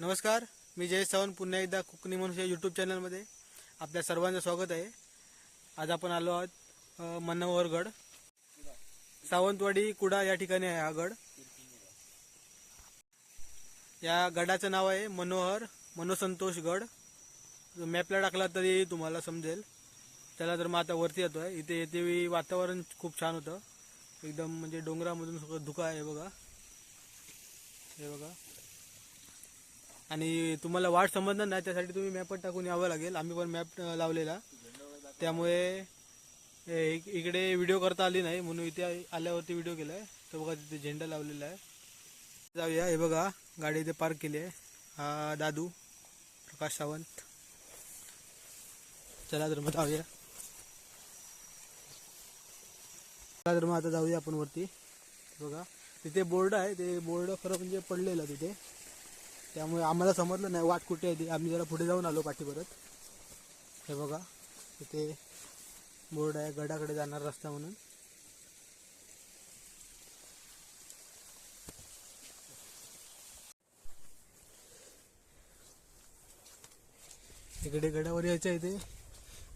नमस्कार मी जय सावंत पुन्हा एकदा कोकणी मनुष्य यूट्यूब चॅनलमध्ये आपल्या सर्वांचं स्वागत आहे. आज आपण आलो आहोत अ, मन्नवरगड सावंतवाडी कुडा या ठिकाणी आहे हा गड. या गडाचं नाव आहे मनोहर मनोसंतोष गड. मॅपला टाकला तरी तुम्हाला समजेल. त्याला तर मग आता वरती येतोय इथे येते वातावरण खूप छान होतं. एकदम म्हणजे डोंगरामधून सगळं धुका आहे बघा. हे बघा. आणि तुम्हाला वाट समजणार नाही त्यासाठी तुम्ही मॅपवर टाकून यावं लागेल. आम्ही पण मॅप लावलेला. त्यामुळे इकडे व्हिडिओ करता आली नाही म्हणून इथे आल्यावरती व्हिडिओ केलाय. तर बघा तिथे झेंडा लावलेला आहे. जाऊया हे बघा गाडी इथे पार्क केली आहे. हा दादू प्रकाश सावंत. चला तर मग जाऊया. चला तर मग आता जाऊया आपण वरती. बघा तिथे बोर्ड आहे ते बोर्ड खरं म्हणजे पडलेलं तिथे. त्यामुळे आम्हाला समजलं नाही वाट कुठे आहे ती. आम्ही जरा पुढे जाऊन आलो पाठी परत हे बघा इथे बोर्ड आहे गडाकडे जाणार रस्ता म्हणून. इकडे गडावर यायचं आहे ते.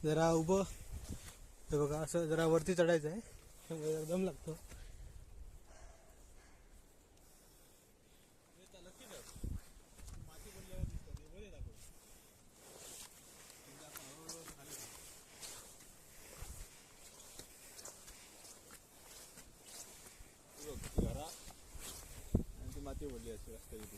जरा उभं. हे बघा असं जरा वरती चढायचं आहे. त्यामुळे एकदम दम लागतो माती पडली अशी रस्त्याची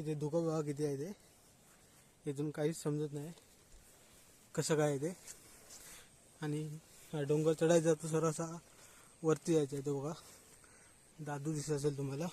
इथे धुकं बघा किती आहे ते इथून काहीच समजत नाही. कसं काय आहे ते? आणि हा डोंगर चढायचा तो सर असा वरती जायचा आहे तो बघा. दादू दिसत असेल तुम्हाला.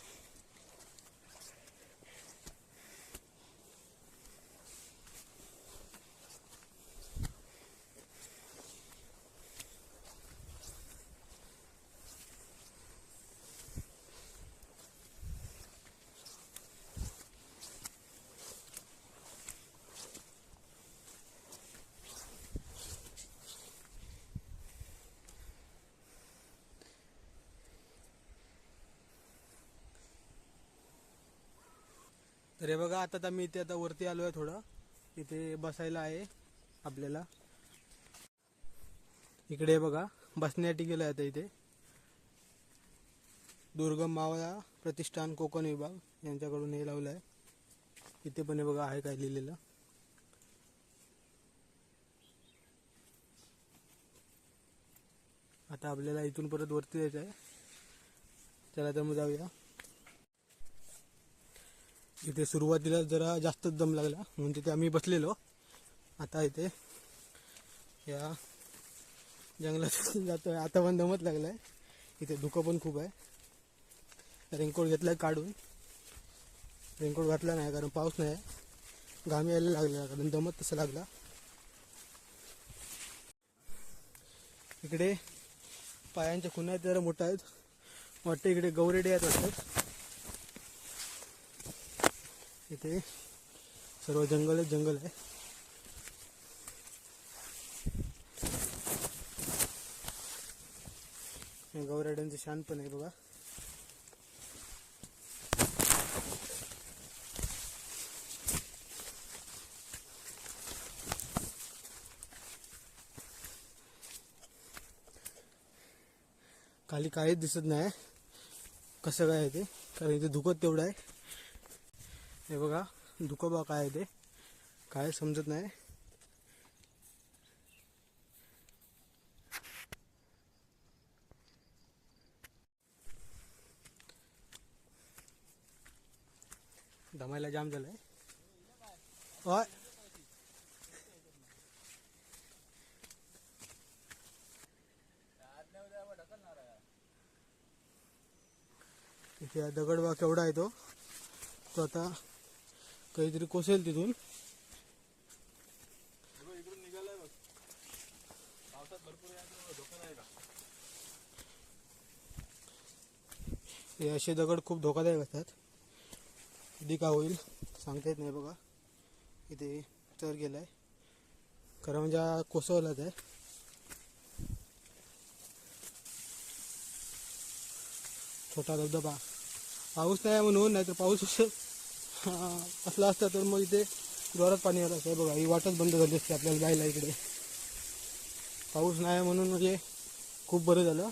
तर हे बघा आता तर मी इथे आता वरती आलो आहे थोडं. इथे बसायला आहे आपल्याला. इकडे बघा बसण्यासाठी गेलं आहे आता इथे. दुर्गम मावळा प्रतिष्ठान कोकण विभाग यांच्याकडून हे लावलं आहे इथे पण हे बघा आहे काय लिहिलेलं. आता आपल्याला इथून परत वरती जायचं आहे चला तर मग जाऊया. इथे सुरुवातीला जरा जास्तच दम लागला म्हणून तिथे आम्ही बसलेलो. आता इथे या जंगलात जातोय. आता पण दमत लागलाय. इथे धुकं पण खूप आहे. रेनकोट घेतलाय काढून. रेनकोट घातला नाही कारण पाऊस नाही आहे. घामी यायला लागला कारण दमत तसं लागला. इकडे पायांच्या खुणा जरा मोठ्या आहेत. वाटतं इकडे गौरेडे आहेत वाटतं. इथे सर्व जंगल जंगल आहे. गौराड्यांचं शान पण आहे बघा. खाली काहीच दिसत नाही. कसं काय आहे ते? कारण इथे धुकत तेवढं आहे. हे बघा धुकं काय आहे ते. काय समजत नाही. दमायला जाम झालाय. होय इथे हा दगड केवढा आहे तो. तो आता काहीतरी कोसेल तिथून. हे असे दगड खूप धोकादायक असतात. कधी का होईल. सांगता येत नाही बघा. इथे तर गेलाय. खरं म्हणजे कोसवला आहे. छोटा धबधबा. पाऊस नाही म्हणून नाहीतर पाऊस असला असता तर मग इथे जोरात पाणी आलं असतं. बघा ही वाटच बंद झाली असते आपल्याला जायला इकडे. पाऊस नाही म्हणून म्हणजे खूप बरं झालं.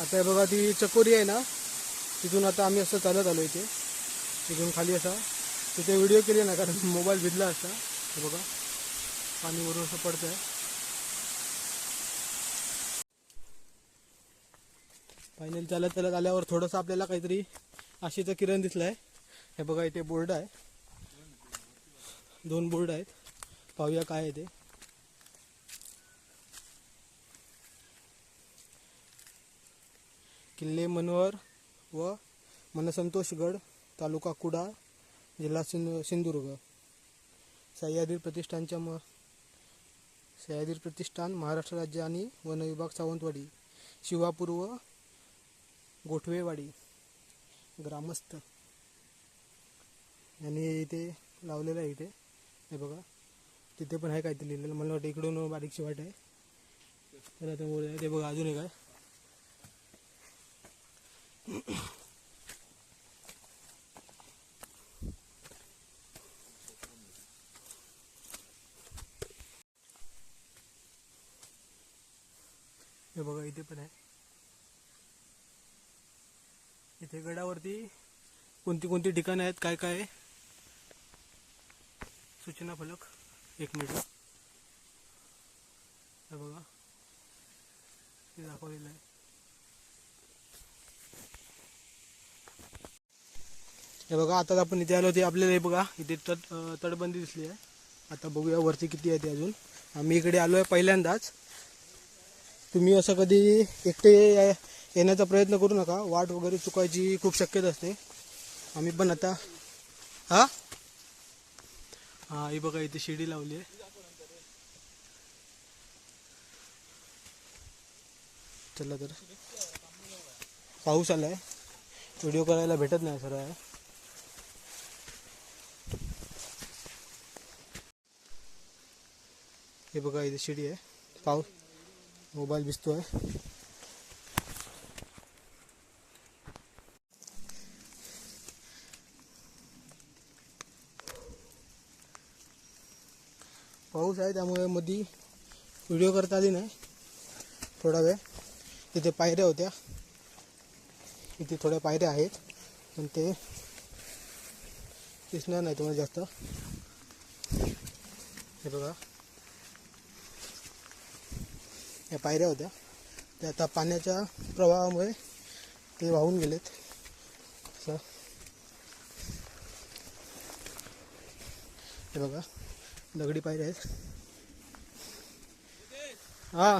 आता हे बघा ती चकोरी आहे ना तिथून आता आम्ही असं चालत आलो इथे. तिथून खाली असा. तिथे व्हिडिओ केले ना कारण मोबाईल भिजला असता. हे बघा पाणी वरून असं पडतंय. फायनल चालत चालत आल्यावर थोडंसं आपल्याला काहीतरी आशेचं किरण दिसलंय. हे बघा इथे बोर्ड आहे. दोन बोर्ड आहेत. पाहूया काय आहे ते. किल्ले मनोहर व मनसंतोषगड तालुका कुडाळ जिल्हा सिंधु सिंधुदुर्ग. सह्याद्री प्रतिष्ठानच्या म सह्याद्री प्रतिष्ठान महाराष्ट्र राज्य आणि वन विभाग सावंतवाडी शिवापूर्व गोठवेवाडी. ग्रामस्थ. यांनी इथे लावलेलं आहे इथे. हे बघा. तिथे पण आहे काहीतरी लिहिलेलं. मला वाटतं इकडून बारीकशी वाट आहे. तर आता वर आहे. ते बघा अजून एक आहे. हे बघा इथे पण आहे. इथे गडावरती कोणती कोणती ठिकाणं आहेत काय काय? सूचना फलक. एक मिनिट. हे बघा. हे दाखवलेलं आहे. हे बघा आता आपण इथे आलो होते आपल्याला हे बघा इथे तट तटबंदी दिसली आहे. आता बघूया वरती किती आहे ते अजून. आम्ही इकडे आलो आहे पहिल्यांदाच. तुम्ही असं कधी एकटे या- येण्याचा प्रयत्न करू नका. वाट वगैरे चुकायची खूप शक्यता असते. आम्ही पण आता हा? हा ही बघा इथे शिडी लावली आहे. चला तर. पाऊस आलाय. व्हिडिओ करायला भेटत नाही सर. हे बघा इथे शिडी आहे. पाऊस मोबाईल दिसतोय पाऊस आहे त्यामुळे मधी व्हिडिओ करता आली नाही. थोडा वेळ. तिथे पायऱ्या होत्या. इथे थोड्या पायऱ्या आहेत. पण ते दिसणार नाही तुम्हाला जास्त. हे बघा. या पायऱ्या होत्या. ते आता पाण्याच्या प्रवाहामुळे ते वाहून गेलेत. असं. हे बघा. दगडी पायऱ्या आहेत. हा.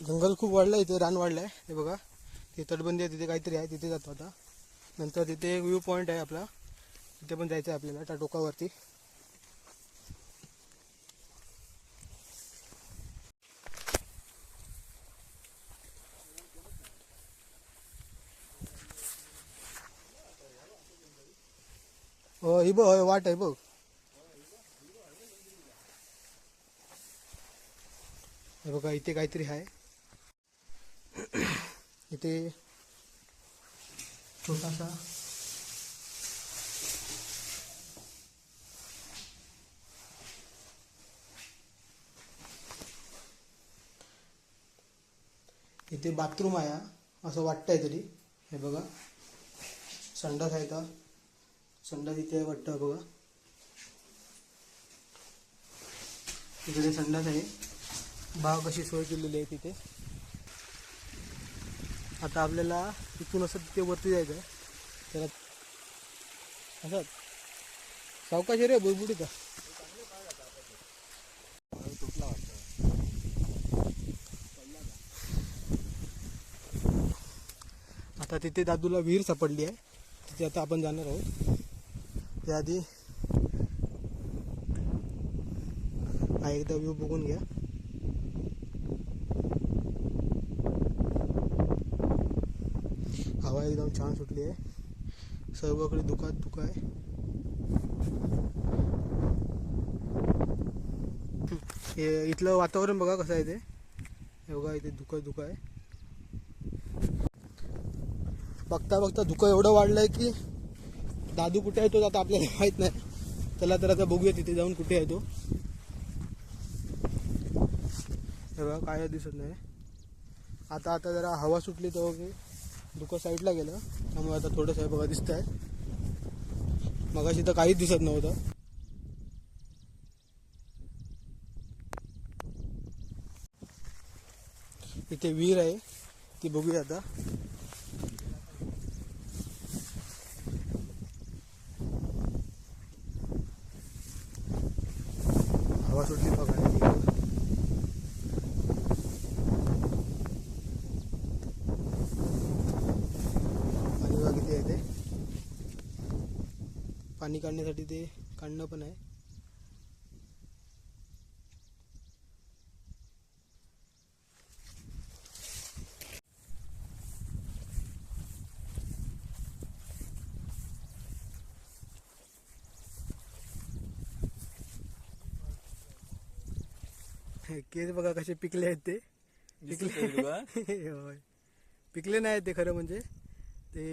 जंगल खूप वाढलं इथे रान वाढलं आहे हे बघा ते तटबंदी आहे तिथे काहीतरी आहे तिथे जातो आता. नंतर तिथे एक व्ह्यू पॉईंट आहे आपला. तिथे पण जायचं आहे आपल्याला त्या टोकावरती. हो ही बघ वाट आहे बघ. हे बघा इथे काहीतरी आहे. इथे छोटासा. इथे बाथरूम आहे असं वाटतंय तरी. हे बघा. संडास आहे का संडास इथे आहे वाटतं बघा. इकडे संडास आहे. भाव कशी सोय केलेली आहे तिथे. आता आपल्याला इथून असं तिथे वरती जायचं आहे. त्याला असं. सावकाश रे बुडबुडी का आता तिथे दादूला विहीर सापडली आहे. तिथे आता आपण जाणार आहोत. त्याआधी हा एकदा व्यू बघून घ्या. हवा एकदम छान सुटली आहे. सर्वकडे दुकान दुका आहे. हे इथलं वातावरण बघा कसं आहे ते. बघा इथे धुका धुका आहे. बघता बघता धुकं एवढं वाढलंय की दादू कुठे आहे तो आता आपल्याला माहीत नाही. चला तर आता बघूया तिथे जाऊन कुठे आहे तो. हे बघा काय दिसत नाही. आता आता जरा हवा सुटली तर की धुकं साईडला गेलं. त्यामुळे आता थोडंसं बघा दिसत आहे मगाशी तर काहीच दिसत नव्हतं. इथे विहीर आहे ती बघूया आता हवा सुटली बघा पाणी बघा किती आहे ते पाणी काढण्यासाठी ते काढणं पण आहे. केस बघा कसे पिकले आहेत ते? होय. पिकले नाही ते खरं म्हणजे. ते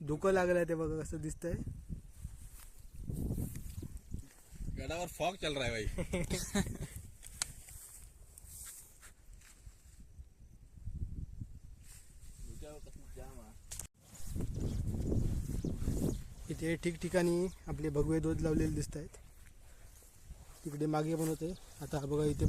धुकं लागलं आहे ते बघा कसं दिसतंय. गडावर फॉग चल रहा है भाई। इथे ठिकठिकाणी आपले भगवे दूध लावलेले दिसत आहेत तिकडे मागे पण होते. आता हा बघा इथे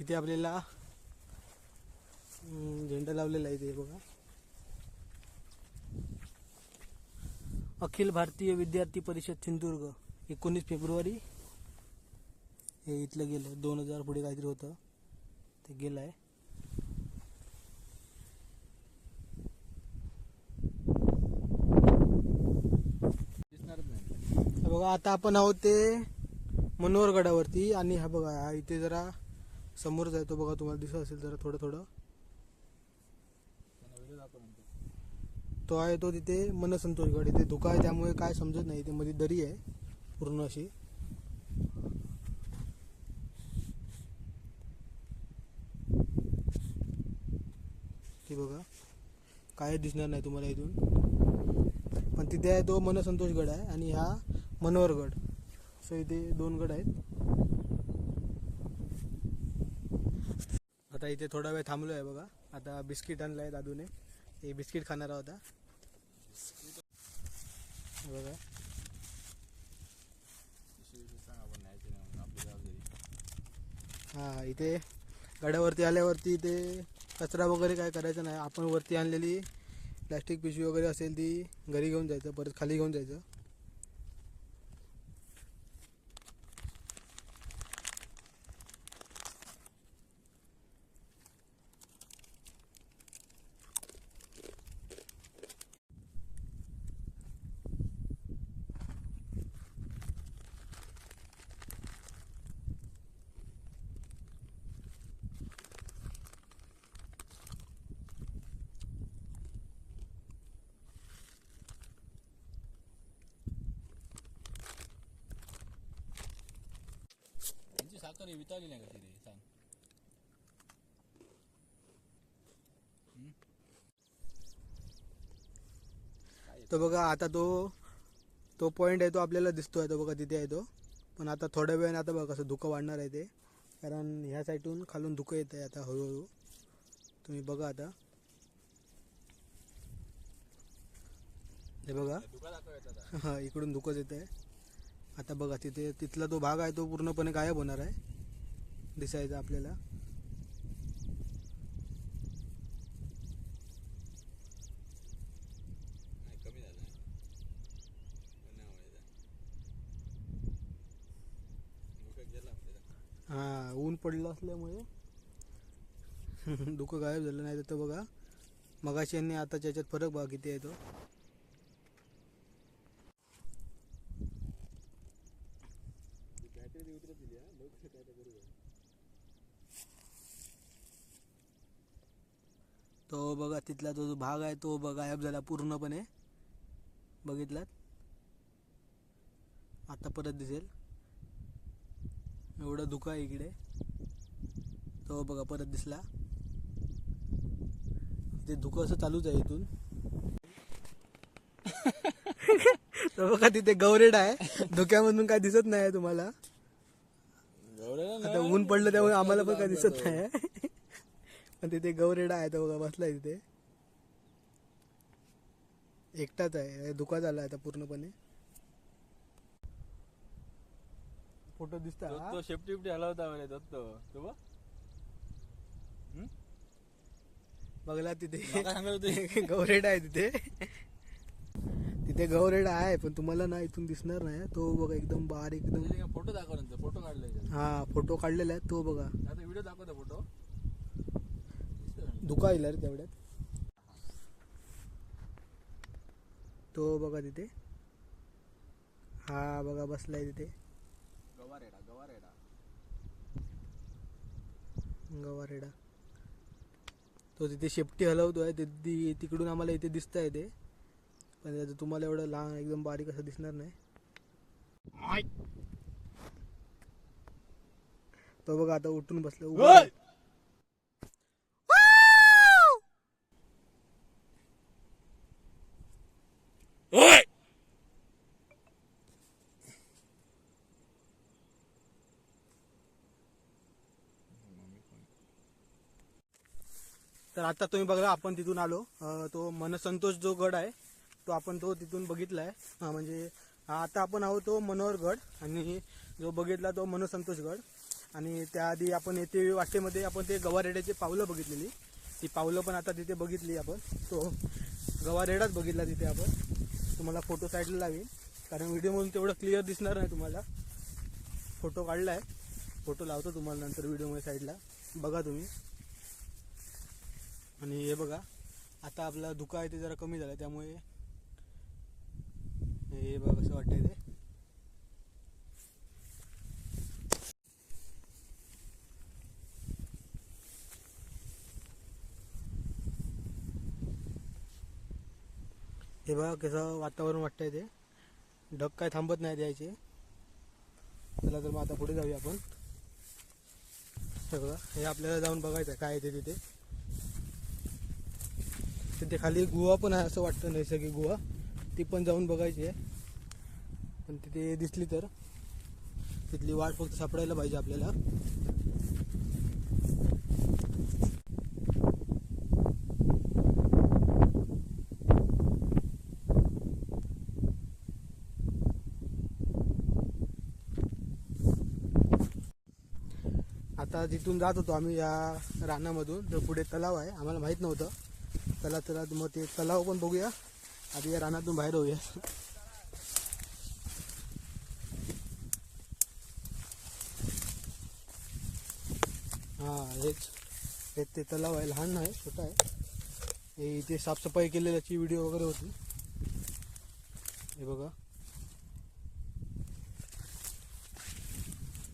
इथे आपल्याला हम्म, झेंडा लावलेला आहे ते बघा. अखिल भारतीय विद्यार्थी परिषद सिंधुदुर्ग एकोणीस फेब्रुवारी. हे इथलं गेलं. दोन हजार पुढे काहीतरी होतं. ते गेलं आहे. दिसणारच नाही बघा आता आपण आहोत ते मनोहरगडावरती आणि हा बघा इथे जरा समोर जायतो बघा तुम्हाला दिसत असेल जरा थोडं थोडं त्यांना व्हिडिओ दाखव नंतर. तो आहे तो तिथे मनसंतोषगड इथे धुका आहे त्यामुळे काय समजत नाही इथे मध्ये दरी आहे पूर्ण अशी. ती बघा. काय दिसणार नाही तुम्हाला इथून. पण तिथे आहे तो मनसंतोष गड आहे आणि हा मनोहरगड सो इथे दोन गड आहेत. आता इथे थोडा वेळ थांबलो आहे बघा. आता बिस्किट आणलं आहे दादूने. हे बिस्किट खाणार आहोत बघा. नाही हा इथे गडावरती आल्यावरती इथे कचरा वगैरे काय करायचं नाही. आपण वरती आणलेली प्लॅस्टिक पिशवी वगैरे असेल ती घरी घेऊन जायचं परत खाली घेऊन जायचं. ही विताली नाही का ती रे सांग तो बघा आता तो तो पॉईंट आहे तो आपल्याला दिसतोय तो बघा तिथे आहे तो. पण आता थोड्या वेळाने आता बघा कसं धुकं वाढणार आहे ते. कारण ह्या साईडून खालून धुकं येत आहे आता हळूहळू. तुम्ही बघा आता. हे बघा. हा इकडून धुकंच येत आहे आता बघा तिथे तिथला तो भाग आहे तो पूर्णपणे गायब होणार आहे. दिसायचा आपल्याला. हा ऊन पडलं असल्यामुळे. धुकं गायब झालं नाही तर बघा मगाशी यांनी आताच्या याच्यात फरक बघा किती आहे तो बॅटरी उतरत दिली हा लवकर काय तर बरोबर तो बघा तिथला तो जो भाग आहे तो बघा गायब झाला पूर्णपणे. बघितलात? आता परत दिसेल. एवढं धुकं आहे इकडे. तो बघा परत दिसला. ते धुकं असं चालूच आहे इथून. तो बघा तिथे गौरेड आहे. धुक्यामधून काय दिसत नाही तुम्हाला. आता ऊन पडलं त्यामुळे आम्हाला पण काय दिसत नाही पण तिथे गौरेडा आहे तो बघा बसलाय तिथे. एकटाच आहे धुका झाला आता पूर्णपणे. फोटो दिसता तो शेपटी बिपटी हलवता म्हणे दत्त. तो बघ. बघला तिथे. माका सांगत होते? गौरेडा आहे तिथे. तिथे गौरेडा आहे पण तुम्हाला ना इथून दिसणार नाही. तो बघा एकदम बारीक एकदम फोटो दाखव नंतर फोटो काढले हा फोटो काढलेला आहे तो बघा. आता व्हिडिओ दाखवता फोटो. धुका येईल रे तेवढ्यात. तो बघा तिथे. हा बघा बसलाय तिथे. गवारेडा गवारेडा. गवारेडा. तो तिथे शेपटी हलवतोय ते ती- तिकडून आम्हाला इथे दिसत आहे ते. पण त्याचं तुम्हाला एवढं लहान एकदम बारीक असं दिसणार नाही. तो बघा आता उठून बसला. आता तुम्ही बघा आपण तिथून आलो. तो मनसंतोष जो गड आहे तो आपण तो तिथून बघितला आहे म्हणजे आता आपण आहोत तो मनोहर गड आणि जो बघितला तो मनसंतोष गड. आणि त्याआधी आपण येथे वाटेमध्ये आपण ते गवारेड्याची पावलं बघितलेली. ती पावलं पण आता तिथे बघितली आपण. तो गवारेडाच बघितला तिथे आपण. तुम्हाला फोटो साईडला लावेन. कारण व्हिडिओमधून तेवढं क्लिअर दिसणार नाही तुम्हाला. फोटो काढला आहे फोटो लावतो तुम्हाला नंतर व्हिडिओमध्ये साईडला बघा तुम्ही. आणि हे बघा आता आपला धुका आहे ते जरा कमी झालं त्यामुळे हे बघा कसं वाटतंय ते. हे बघा कसं वातावरण वाटतंय ते. ढग काय थांबत नाही द्यायचे चला तर मग आता पुढे जाऊया आपण. हे बघा हे आपल्याला जाऊन बघायचं आहे काय आहे ते तिथे. तिथे खाली गुहा पण आहे असं वाटतं नैसर्गिक गुहा. ती पण जाऊन बघायची आहे. पण तिथे दिसली तर. तिथली वाट फक्त सापडायला पाहिजे आपल्याला. आता तिथून जात होतो आम्ही या रानामधून तर पुढे तलाव आहे आम्हाला माहीत नव्हतं. चला चला मग ते तलाव हो, पण बघूया. आधी या रानातून बाहेर होऊया. हा हेच. हेच ते तलाव आहे लहान आहे छोटा आहे. हे इथे साफसफाई केलेल्याची व्हिडिओ वगैरे होती. हे बघा.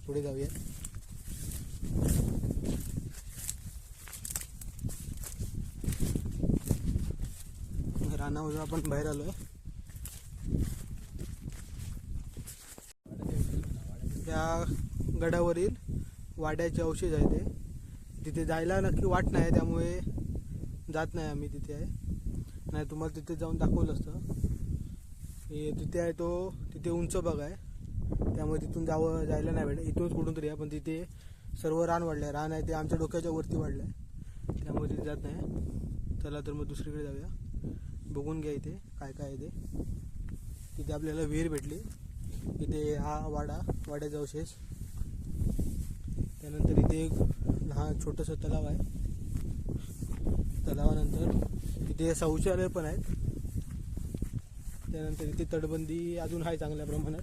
पुढे जाऊया. रानामधून आपण बाहेर आलो त्या गडावरील वाड्याचे अवशेष आहे ते. तिथे जायला नक्की वाट नाही त्यामुळे जात नाही आम्ही तिथे आहे. नाही तुम्हाला तिथे जाऊन दाखवलं असतं. हे तिथे आहे तो तिथे उंच बघ आहे. त्यामुळे तिथून जावं जायला नाही भेटलं इथूनच कुठून तरी आहे पण तिथे सर्व रान वाढलं आहे. रान आहे ते आमच्या डोक्याच्या वरती वाढलं आहे. त्यामुळे तिथे जात नाही. चला तर मग दुसरीकडे जाऊया. बघून घ्या इथे काय काय आहे ते. तिथे आपल्याला विहीर भेटली. इथे हा वाडा वाड्याचा अवशेष. त्यानंतर इथे एक लहान छोटंसं तलाव आहे. तलावानंतर इथे शौचालय पण आहेत. त्यानंतर इथे तटबंदी अजून आहे चांगल्या प्रमाणात.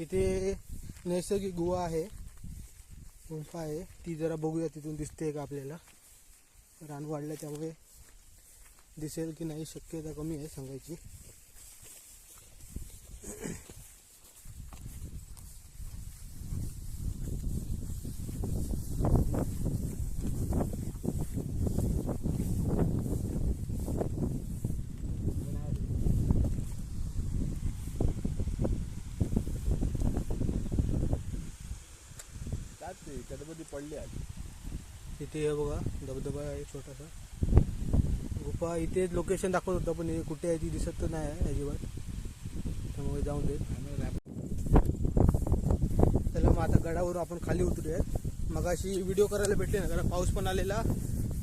इथे नैसर्गिक गुहा आहे. गुंफा आहे. ती जरा बघूया तिथून दिसते का आपल्याला? रान वाढलं त्यामुळे दिसेल की नाही शक्यता कमी आहे सांगायची. त्यात ते गणपती पडले आहेत इथे हे बघा धबधबा आहे छोटासा. गुफा इथे लोकेशन दाखवत होतं पण हे कुठे आहे ती दिसत तर नाही आहे अजिबात. त्यामुळे जाऊन देत त्याला मग आता गडावरून आपण खाली उतरूयात मग अशी व्हिडिओ करायला भेटले ना कारण पाऊस पण आलेला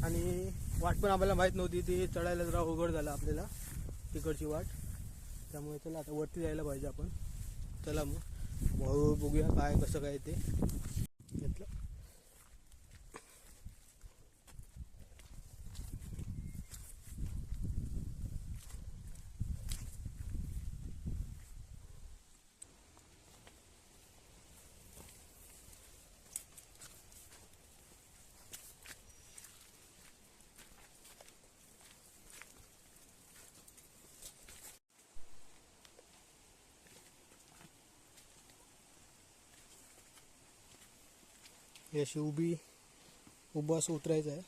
आणि वाट पण आम्हाला माहीत नव्हती. ती चढायला जरा अवघड झाला आपल्याला तिकडची वाट. त्यामुळे चला आता वरती जायला पाहिजे आपण. चला मग हळूहळू बघूया काय कसं काय ते घेतलं हे अशी उभी उभं असं उतरायचं आहे.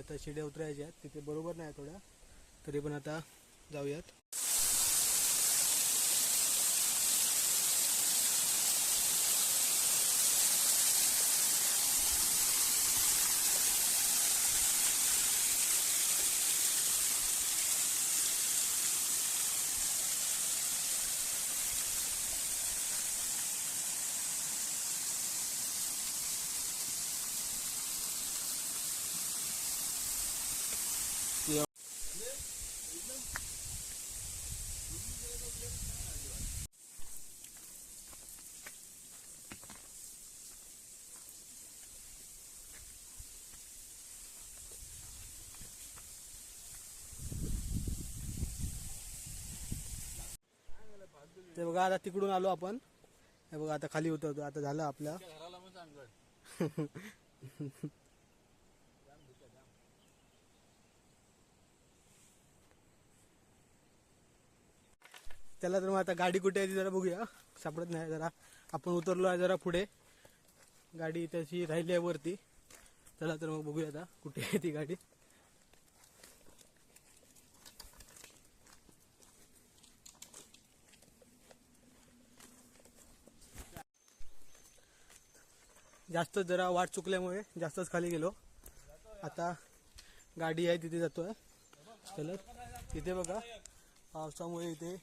आता शिड्या उतरायच्या आहेत. तिथे बरोबर नाही थोड्या तरी पण आता जाऊयात ते बघा आता तिकडून आलो आपण. हे बघा आता खाली उतरतो. आता झालं आपलं. त्याला तर मग आता गाडी कुठे आहे ती जरा बघूया. सापडत नाही जरा. आपण उतरलो आहे जरा पुढे. गाडी त्याची राहिली आहे वरती. चला तर मग बघूया आता कुठे आहे ती गाडी. जास्त जरा वाट चुकल्यामुळे जास्तच खाली गेलो. आता गाडी आहे तिथे जातोय. चलत तिथे बघा. पावसामुळे इथे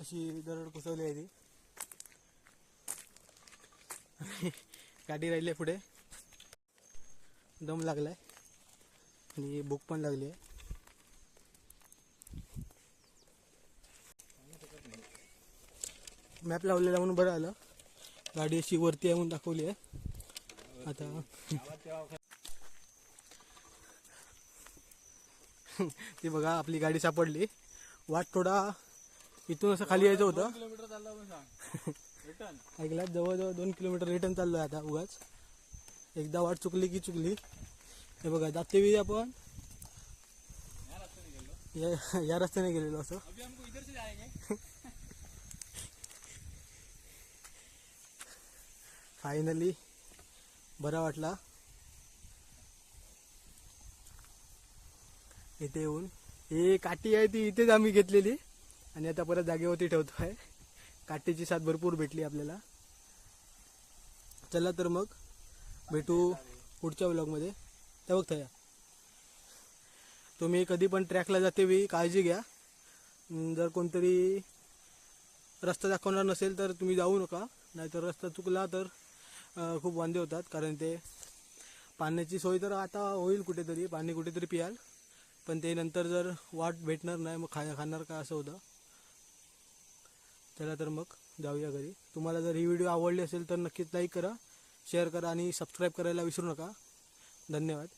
अशी दरड कोसवली आहे ती. गाडी राहिली आहे पुढे. दम लागलाय. आणि भूक पण लागली आहे. मॅप लावलेला म्हणून बरं आलं. गाडी अशी वरती आहे म्हणून दाखवली आहे. आता. ती बघा आपली गाडी सापडली. वाट थोडा इथून असं खाली यायचं होतं. ऐकला जवळजवळ दोन किलोमीटर रिटर्न चाललोय आता उगाच. एकदा वाट चुकली की चुकली. हे बघा जाते वेळी आपण. या या रस्त्याने गेलेलो असं. फायनली बरा वाटला. इथे येऊन. हे काठी आहे ती इथेच आम्ही घेतलेली. आणि आता परत जागेवरती ठेवतो आहे काठीची साथ भरपूर भेटली आपल्याला. चला तर मग भेटू पुढच्या ब्लॉगमध्ये त्या बघता या तुम्ही कधी पण ट्रॅकला जाते वेळी काळजी घ्या. जर कोणतरी रस्ता दाखवणार नसेल तर तुम्ही जाऊ नका. नाहीतर रस्ता चुकला तर खूप वांदे होतात कारण ते पाण्याची सोय तर आता होईल कुठेतरी पाणी कुठेतरी पियाल. पण ते नंतर जर वाट भेटणार नाही मग खा खाणार का असं होतं. चला तर मग जाऊया घरी. तुम्हाला जर ही व्हिडिओ आवडली असेल तर नक्कीच लाईक करा शेअर करा आणि सबस्क्राईब करायला विसरू नका. धन्यवाद.